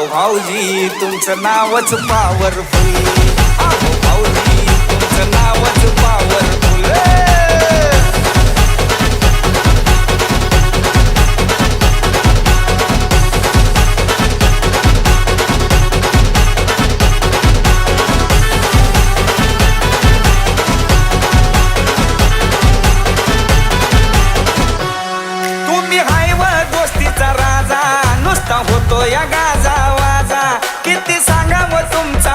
अहो भाऊजी तुमचं नावच पावरफुल अहो भाऊजी तुमचं नावच पावरफुल तुम्ही हाय हायव गोष्टीचा राजा. होतो या गाजा वाजा किती सांगावं तुमचा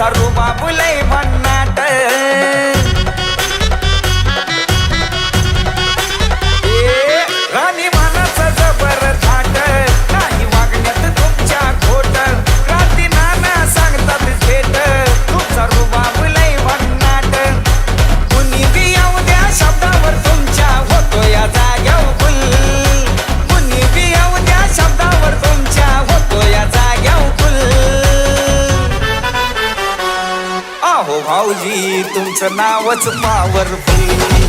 సరుబాబులై माझी तुमचं नावच पावरफुल